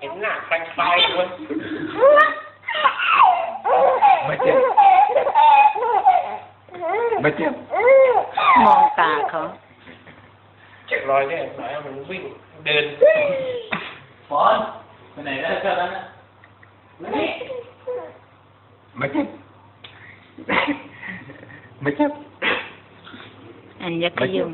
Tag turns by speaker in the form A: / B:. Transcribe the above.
A: เห็นหน้าไปไปคน
B: มาเจ็บมาเจ็บ
C: มองตาเขา
A: เจ็บรอยเนี่ยหมายว่ามันวิ่งเดิน
D: บอลไปไหนแล้วเจ้านั้นน่ะมานี่
B: มาเจ็บมาเจ็บ
C: อันยักขยุง